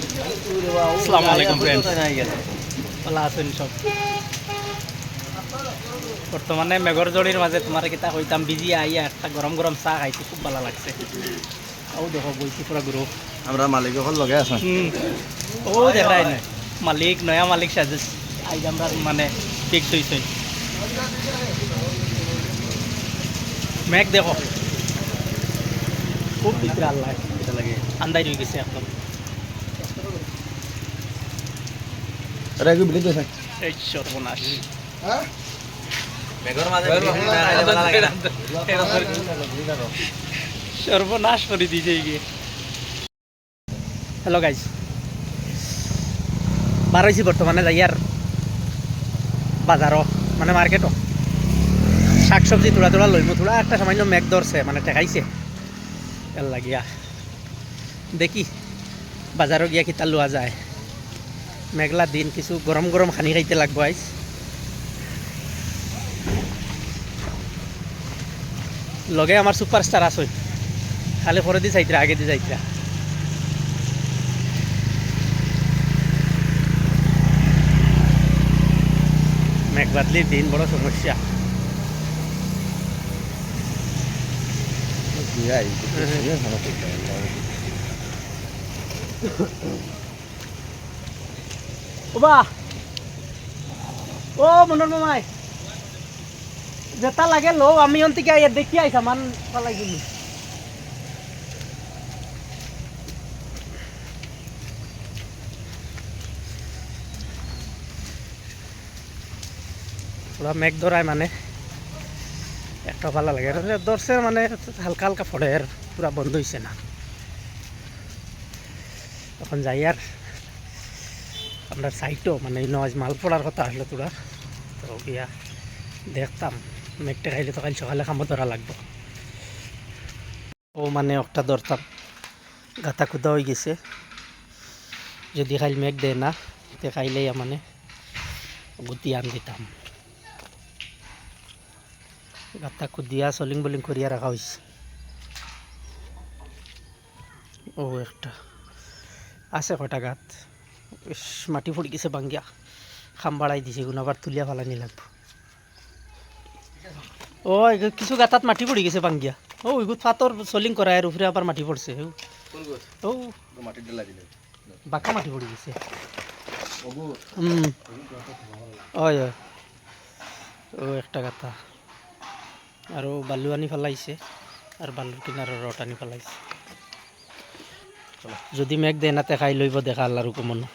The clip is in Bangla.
আসসালামু আলাইকুম ফ্রেন্ডস ভালো আছেন সব বর্তমানে মেঘর জড়ির মাঝে তোমার কিতা কইতাম বিজি আইয়া একটা গরম গরম চাহ খাইছি খুব ভালো লাগছে। ও দেখো বইছি পুরা গ্রুপ আমরা মালিক এখন লগে আছো। ও দেখাই নাই। মালিক নয়া মালিক সাজেস আইজ আমরা মানে ফিক্স হইছে মেঘ দেখো। খুব এটা লাগে। আন্দাই রয়ে গেছে একদম। এটা কি বিলি দিছে এই সর্বনাশ। মাঝে সর্বনাশ করে দিয়েছে গিয়ে হ্যালো গাইজ বার হয়েছি বর্তমানে যাই আর বাজারও মানে মার্কেটও শাক সবজি তোলা তোলা লইমু তোলা একটা সামান্য মেঘ ধরছে মানে টেকাইছে এর লাগিয়া। দেখি বাজারও গিয়া কিতা লোৱা যায়। মেঘলা দিন কিছু গরম গরম খানি খাইতে লাগবো আইস লগে আমার সুপারস্টার আছে খালি পরে দি যাইতরা আগে দি যাইতরা মেঘ বাদলির দিন বড় সমস্যা ওবা। ও মনোর মামাই। যেটা লাগে লো আমি অন্তিকে দেখি আইসা মান পালাই গেলি। পুরা মেঘ ধরায় মানে। একটা ভালো লাগে। ধরছে মানে হালকা হালকা পড়ে আর পুরা বন্ধ হয়েছে না। তখন যাই আর আমরা সাইটও মানে নজ মাল পড়ার কথা আসলো তোরা। তো গিয়া দেখতাম। মেঘটা খাইলে তো কাল সকালে কামত ধরা লাগবো। ও মানে একটা ধরতাম। গাতা কুদা হয়ে গেছে। যদি খাইল মেঘ দেয় না, তে খাইলেই মানে গুটি আন দিতাম। গাতা কুদিয়া সলিং বলিং করিয়া রাখা হয়েছে ও একটা। আছে কটা গাত। মাটি পড়ে গেছে বাঙ্গিয়া। খাম বাড়াই দিছে গুণ আবার তুলিয়া ফালানি লাগবো। ও কিছু গাতাত মাটি পড়ে গেছে বাঙ্গিয়া। ও এগুলো পাতর সলিং করা এর উপরে আবার মাটি পড়ছে ও, দিলে বাঁকা মাটি পড়ে গেছে। হুম ওই ওই ও একটা গাতা আৰু বালু আনি পেলাইছে আৰু বালুৰ কিনাৰৰ ৰট আনি পেলাইছে। যদি মেঘ দেই নাতে খাই লইব দেখা আল্লাহর হুকুমনো